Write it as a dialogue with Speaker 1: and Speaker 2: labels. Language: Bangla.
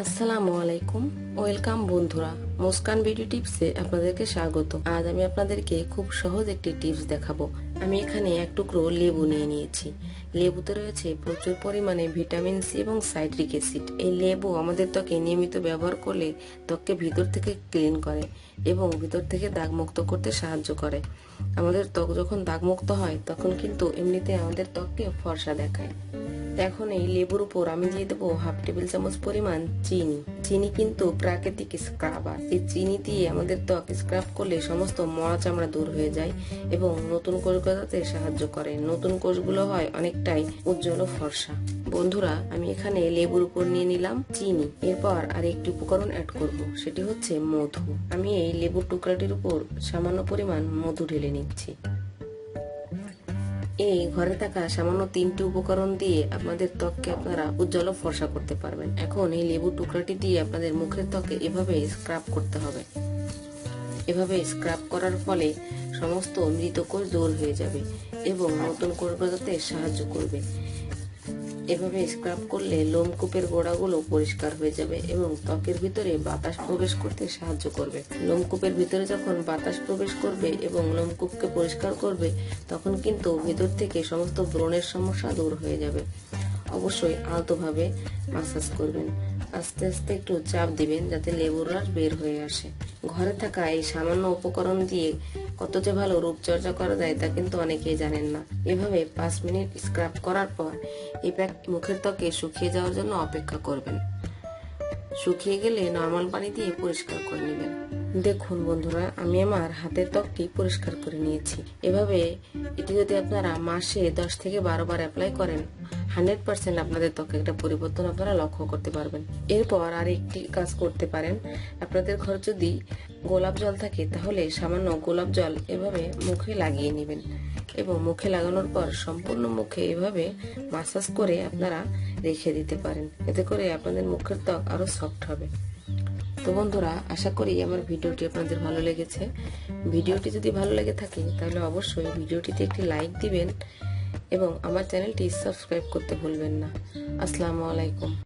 Speaker 1: আসসালামু আলাইকুম। ওয়েলকাম বন্ধুরা, মুস্কান বিউটি টিপসে আপনাদেরকে স্বাগত। আজ আমি আপনাদেরকে খুব সহজ একটি টিপস দেখাবো। আমি এখানে এক টুকরো লেবু নিয়ে নিয়েছি। লেবুতে রয়েছে প্রচুর পরিমাণে ভিটামিন সি এবং সাইট্রিক অ্যাসিড। এই লেবু আমাদের ত্বকে নিয়মিত ব্যবহার করলে ত্বককে ভিতর থেকে ক্লিন করে এবং ভিতর থেকে দাগমুক্ত করতে সাহায্য করে। আমাদের ত্বক যখন দাগমুক্ত হয়, তখন কিন্তু এমনিতে আমাদের ত্বককে ফর্সা দেখায়। এখন এই লেবুর উপর আমি দিয়ে দেবো হাফ টেবিল চামচ পরিমাণ চিনি। চিনি কিন্তু প্রাকৃতিক স্ক্রাবার এই চিনি দিয়ে আমাদের ত্বক স্ক্রাব করলে সমস্ত মরা চামড়া দূর হয়ে যায় এবং নতুন কোষ গজাতে সাহায্য করে। নতুন কোষগুলো হয় অনেকটাই উজ্জ্বল ও ফর্সা। বন্ধুরা, আমি এখানে লেবুর উপর নিয়ে নিলাম চিনি। এরপর আর একটি উপকরণ অ্যাড করব, সেটি হচ্ছে মধু। আমি এই লেবুর টুকরাটির উপর সামান্য পরিমাণ মধু ঢেলে নিচ্ছি। এই ঘরে থাকা সামান্য তিনটি উপকরণ দিয়ে আপনাদের ত্বককে আপনারা উজ্জ্বল ফর্সা করতে পারবেন। এখন এই লেবু টুকরাটি দিয়ে আপনাদের মুখের ত্বকে এভাবে স্ক্রাব করতে হবে। এভাবে স্ক্রাব করার ফলে সমস্ত মৃত কোষ দূর হয়ে যাবে এবং নতুন কোষ গজাতে সাহায্য করবে। এভাবে স্ক্রাব করলে লোমকূপের গোড়াগুলো পরিষ্কার হয়ে যাবে এবং ত্বকের ভিতরে বাতাস প্রবেশ করতে সাহায্য করবে। লোমকূপের ভিতরে যখন বাতাস প্রবেশ করবে এবং লোমকূপকে পরিষ্কার করবে, তখন কিন্তু ভিতর থেকে সমস্ত ব্রণের সমস্যা দূর হয়ে যাবে। অবশ্যই আলতোভাবে মাসাজ করবেন। আস্তে আস্তে একটু চাপ দিবেন যাতে লেবুর রস বের হয়ে আসে। ঘরে থাকা এই সামান্য উপকরণ দিয়ে কত যে ভালো রূপচর্চা করা যায় তা কিন্তু অনেকেই জানেন না। এভাবে পাঁচ মিনিট স্ক্রাব করার পর এই প্যাক মুখের ত্বকে শুকিয়ে যাওয়ার জন্য অপেক্ষা করবেন। শুকিয়ে গেলে নর্মাল পানি দিয়ে পরিষ্কার করে নেবেন। দেখুন বন্ধুরা, আমি আমার হাতের ত্বকটি পরিষ্কার করে নিয়েছি। এভাবে এটি যদি আপনারা মাসে দশ থেকে বারো বার অ্যাপ্লাই করেন হান্ড্রেড পার্সেন্ট আপনাদের ত্বকে একটা পরিবর্তন আপনারা লক্ষ্য করতে পারবেন। এরপর আর একটি কাজ করতে পারেন। আপনাদের ঘর যদি গোলাপ জল থাকে, তাহলে সামান্য গোলাপ জল এভাবে মুখে লাগিয়ে নেবেন এবং মুখে লাগানোর পর সম্পূর্ণ মুখে এভাবে মাসাজ করে আপনারা রেখে দিতে পারেন। এতে করে আপনাদের মুখের ত্বক আরও সফট হবে। তো বন্ধুরা, আশা করি আমার ভিডিওটি আপনাদের ভালো লেগেছে। ভিডিওটি যদি ভালো লেগে থাকে, তাহলে অবশ্যই ভিডিওটিতে একটি লাইক দিবেন। এবং আমার চ্যানেলটি সাবস্ক্রাইব করতে ভুলবেন না। আসসালামু আলাইকুম।